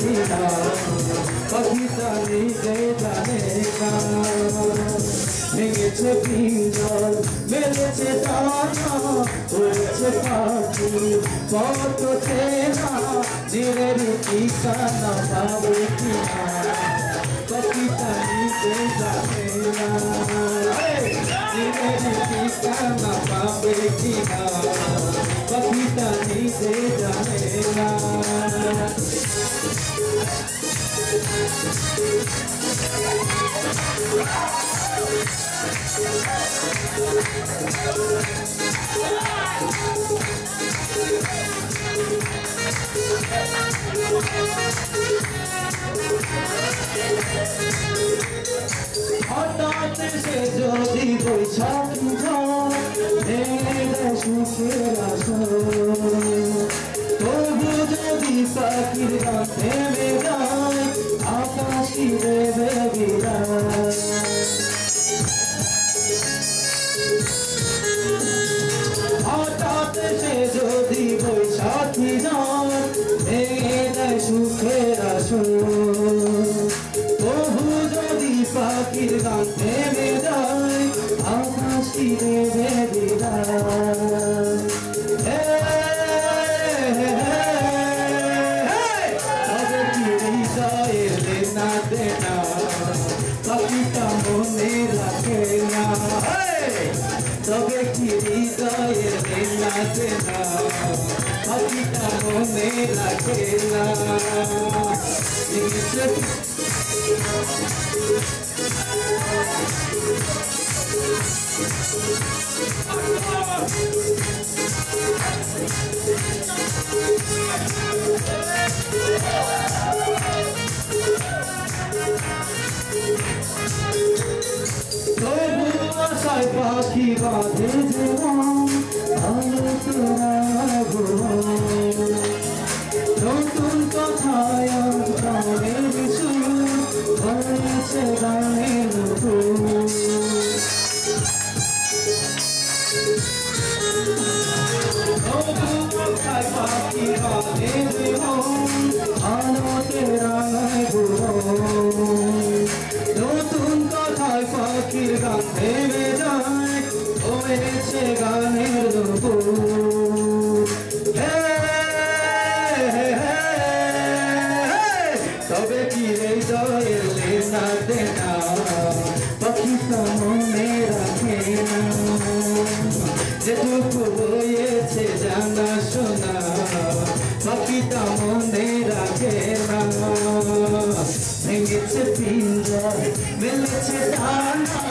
উড়ছে পাখি কত চেনা ধীরে ঠিকানা পাবে কিনা পাকিস্তানি সেই জানে না ধীরে ঠিকানা পাবে কিনা পাকিস্তানি সেই জানে না ভেঙেছে পিঞ্জল মেলেছে টানা উড়ছে পাখি কত চেনা ধীরে ঠিকানা পাবে কিনা পাকিস্তানি সেই জানে না ধীরে ঠিকানা পাবে কিনা পাকিস্তানি সেই জানে না হঠাৎ সে যদি বৈশাখ সুখের আসর। তবু যদি পাখির গান থেমে যায় আকাশ কি দেবে বিদায় হঠাৎ সে सजना पतिता तो बुआ साहिबा की बातें जवा নতুন কথায় অন্তরের সুর হয়েছে গানের পাখি জীবন আলোতে রাঙায় নতুন কথায় হয়েছে গানের তবে কি হৃদয়ের লেনা দেনা? পাখিটা মনে রাখে না। যেটুকু হয়েছে জানা শোনা পাখিটা মনে রাখে না। ভেঙেছে পিঞ্জর, মেলেছে ডানা